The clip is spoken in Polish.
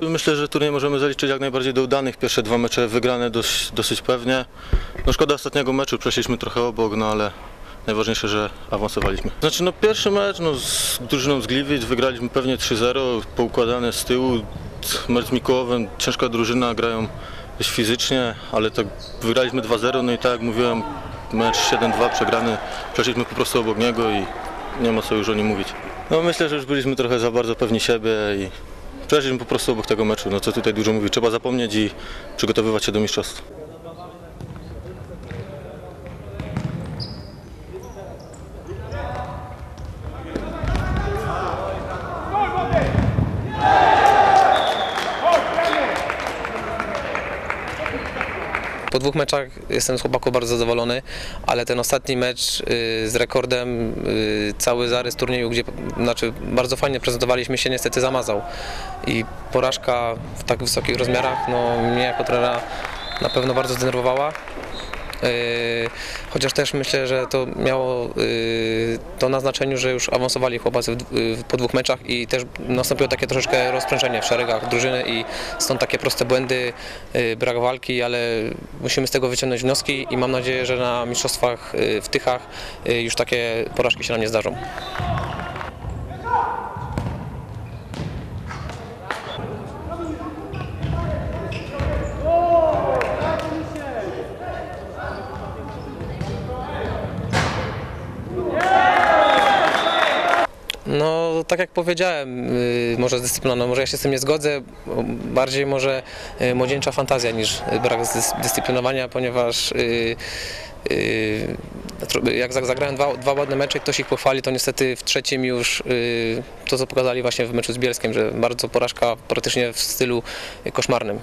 Myślę, że turniej możemy zaliczyć jak najbardziej do udanych. Pierwsze dwa mecze wygrane dość, dosyć pewnie. No szkoda ostatniego meczu, przeszliśmy trochę obok, no ale najważniejsze, że awansowaliśmy. Znaczy no pierwszy mecz no, z drużyną z Gliwic wygraliśmy pewnie 3-0, poukładane z tyłu. Mecz z Mikołowem, ciężka drużyna, grają dość fizycznie, ale tak wygraliśmy 2-0, no i tak jak mówiłem, mecz 7-2 przegrany, przeszliśmy po prostu obok niego i nie ma co już o nim mówić. No myślę, że już byliśmy trochę za bardzo pewni siebie i przeszliśmy po prostu obok tego meczu. No co tutaj dużo mówić, trzeba zapomnieć i przygotowywać się do mistrzostw. Po dwóch meczach jestem z chłopaków bardzo zadowolony, ale ten ostatni mecz y, z rekordem, y, cały zarys turnieju, gdzie znaczy, bardzo fajnie prezentowaliśmy się, niestety zamazał. I porażka w tak wysokich rozmiarach no, mnie jako trenera na pewno bardzo zdenerwowała. Yy, Chociaż też myślę, że to miało yy, to na znaczeniu, że już awansowali chłopacy po dwóch meczach i też nastąpiło takie troszeczkę rozprężenie w szeregach drużyny i stąd takie proste błędy, yy, brak walki, ale musimy z tego wyciągnąć wnioski i mam nadzieję, że na mistrzostwach w Tychach już takie porażki się nam nie zdarzą. No, tak jak powiedziałem, y, może zdyscyplina, no, może ja się z tym nie zgodzę, bardziej może y, młodzieńcza fantazja niż brak dyscyplinowania, ponieważ y, jak za- zagrałem dwa, dwa ładne mecze i ktoś ich pochwali, to niestety w trzecim już to, co pokazali właśnie w meczu z Bielskiem, że bardzo porażka praktycznie w stylu koszmarnym.